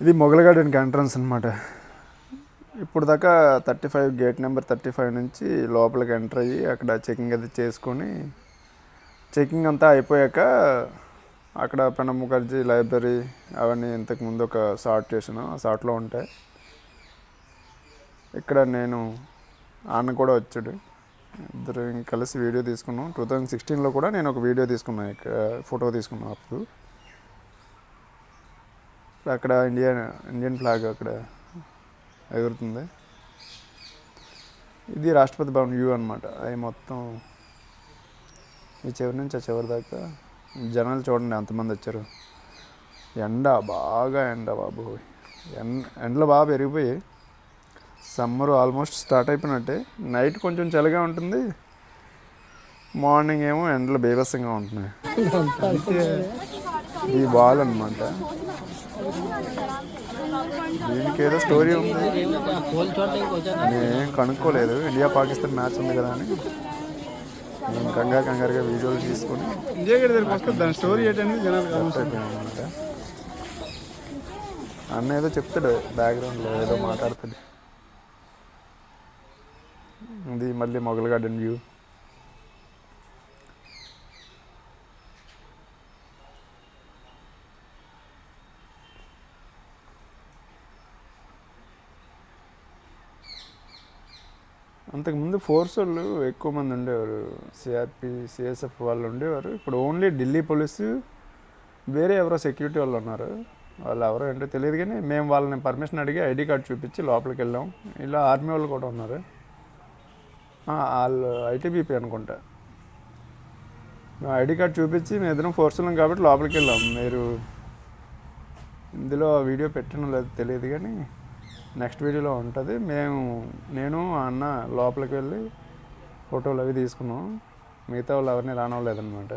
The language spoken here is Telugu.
ఇది మొగల్ గార్డెన్కి ఎంట్రన్స్ అనమాట ఇప్పుడు దాకా thirty five gate number thirty five నుంచి లోపలికి ఎంటర్ అయ్యి అక్కడ చెకింగ్ అది చేసుకొని చెకింగ్ అంతా అయిపోయాక అక్కడ ప్రణబ్ ముఖర్జీ లైబ్రరీ అవన్నీ ఇంతకుముందు ఒక షార్ట్ చేసాను ఆ షార్ట్లో ఉంటాయి. ఇక్కడ నేను అన్న కూడా వచ్చాడు. ఇద్దరు కలిసి వీడియో తీసుకున్నాం. టూ థౌజండ్ సిక్స్టీన్లో కూడా నేను ఒక వీడియో తీసుకున్నాను. ఇక్కడ ఫోటో తీసుకున్నాను అప్పుడు. అక్కడ ఇండియన్ ఇండియన్ ఫ్లాగ్ అక్కడ ఎగురుతుంది. ఇది రాష్ట్రపతి భవన్ వ్యూ అనమాట అది మొత్తం ఈ చివరి నుంచి ఆ చివరి దాకా జనాలు చూడండి ఎంతమంది వచ్చారు. ఎండ బాగా ఎండ బాబు. ఎండ ఎండలు బాగా పెరిగిపోయి సమ్మర్ ఆల్మోస్ట్ స్టార్ట్ అయిపోయినట్టే. నైట్ కొంచెం చలిగా ఉంటుంది. మార్నింగ్ ఏమో ఎండలు బీభత్సంగా ఉంటున్నాయి. ఈ వాల్ అనమాట ఏదో స్టోరీ ఉంది. నేను కనుక్కోలేదు. ఇండియా పాకిస్తాన్ మ్యాచ్ ఉంది కదా అని. నేను కంగారు కంగారుగా వీడియోలు తీసుకొని దాని స్టోరీ అన్న ఏదో చెప్తాడు బ్యాక్గ్రౌండ్లో ఏదో మాట్లాడుతాడు ఇది మళ్ళీ మొగల్ గార్డెన్ వ్యూ అంతకుముందు ఫోర్స్ వాళ్ళు ఎక్కువ మంది ఉండేవారు. సిఆర్పి సిఎస్ఎఫ్ వాళ్ళు ఉండేవారు. ఇప్పుడు ఓన్లీ ఢిల్లీ పోలీసు వేరే ఎవరో సెక్యూరిటీ వాళ్ళు ఉన్నారు. వాళ్ళు ఎవరో ఏంటో తెలియదు కానీ మేము వాళ్ళని పర్మిషన్ అడిగి ఐడి కార్డ్ చూపించి లోపలికి వెళ్ళాం. ఇలా ఆర్మీ వాళ్ళు కూడా ఉన్నారు. వాళ్ళు ఐటీబీపీ అనుకుంటా. మేము ఐడి కార్డ్ చూపించి మేము ఇద్దరం ఫోర్స్ ఉన్నాం కాబట్టి లోపలికి వెళ్ళాం. మీరు ఇందులో వీడియో పెట్టడం లేదు తెలియదు కానీ నెక్స్ట్ వీడియోలో ఉంటుంది. మేము నేను ఆ అన్న లోపలికి వెళ్ళి ఫోటోలు అవి తీసుకున్నాం. మిగతా వాళ్ళు ఎవరిని రానవ్వలేదన్నమాట.